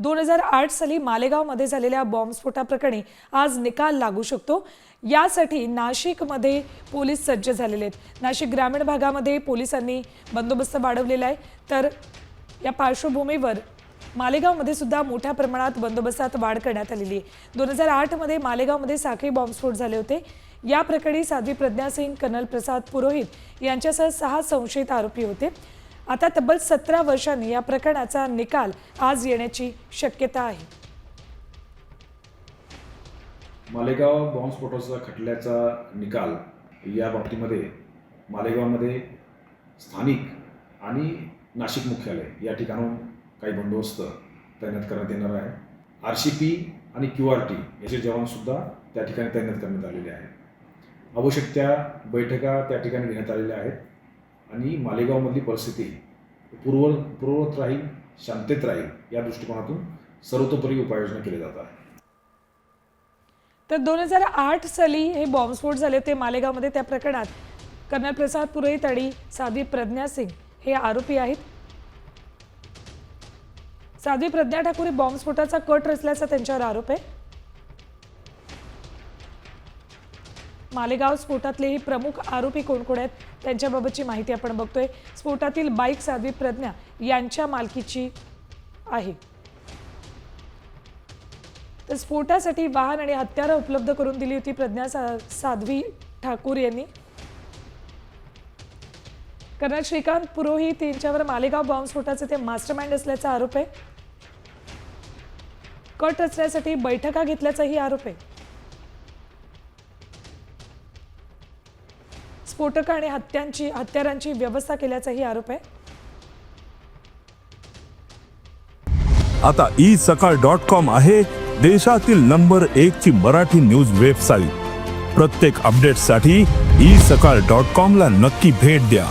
दोन हजार आठ साली मालेगावमध्ये झालेल्या बॉम्बस्फोटाप्रकरणी आज निकाल लागू शकतो. यासाठी नाशिकमध्ये पोलीस सज्ज झालेले आहेत. नाशिक ग्रामीण भागामध्ये पोलिसांनी बंदोबस्त वाढवलेला आहे. तर या पार्श्वभूमीवर मालेगावमध्ये सुद्धा मोठ्या प्रमाणात बंदोबस्तात वाढ करण्यात आलेली आहे. दोन हजार आठमध्ये मालेगावमध्ये साखळी बॉम्बस्फोट झाले होते. या प्रकरणी साध्वी प्रज्ञा सिंग कर्नल प्रसाद पुरोहित यांच्यासह सहा संशयित आरोपी होते. आता तब्बल सतरा वर्षांनी या प्रकरणाचा निकाल आज येण्याची शक्यता आहे. मालेगाव बॉम्बस्फोटाचा खटल्याचा निकाल या बाबतीमध्ये मालेगावमध्ये स्थानिक आणि नाशिक मुख्यालय या ठिकाणून काही बंदोबस्त तैनात करण्यात येणार आहे. आर सी पी आणि क्यू आर टी याचे जवानसुद्धा त्या ठिकाणी तैनात करण्यात आलेले आहेत. आवश्यक त्या बैठका त्या ठिकाणी घेण्यात आलेल्या आहेत. आणि मालेगावमधली परिस्थिती पूर्व पूर्ववत राहील शांततेत राहील या दृष्टिकोनातून सर्वतोपरी उपाययोजना केल्या जात आहे. तर दोन हजार आठ साली हे बॉम्बस्फोट झाले ते मालेगावमध्ये त्या प्रकरणात. कर्नल प्रसाद पुरोहित आणि साध्वी प्रज्ञा सिंग हे आरोपी आहेत. साध्वी प्रज्ञा ठाकूर हे बॉम्बस्फोटाचा कट रचल्याचा त्यांच्यावर आरोप आहे. मालेगाव स्फोटातलेही प्रमुख आरोपी कोण कोण आहेत त्यांच्याबाबतची माहिती आपण बघतोय. स्फोटातील बाईक साध्वी प्रज्ञा यांच्या मालकीची आहे. तर स्फोटासाठी वाहन आणि हत्यारं उपलब्ध करून दिली होती प्रज्ञा सा साध्वी ठाकूर यांनी. कर्नल श्रीकांत पुरोहित यांच्यावर मालेगाव बॉम्बस्फोटाचे ते मास्टरमाइंड असल्याचा आरोप आहे. कट रचण्यासाठी बैठका घेतल्याचाही आरोप आहे. स्फोटकं आणि हत्यांची हत्यारांची व्यवस्था केल्याचाही आरोप आहे. आता ई सकाळ डॉट कॉम आहे देशातील नंबर एक ची मराठी न्यूज वेबसाईट. प्रत्येक अपडेटसाठी ई सकाळ डॉट कॉम ला नक्की भेट द्या.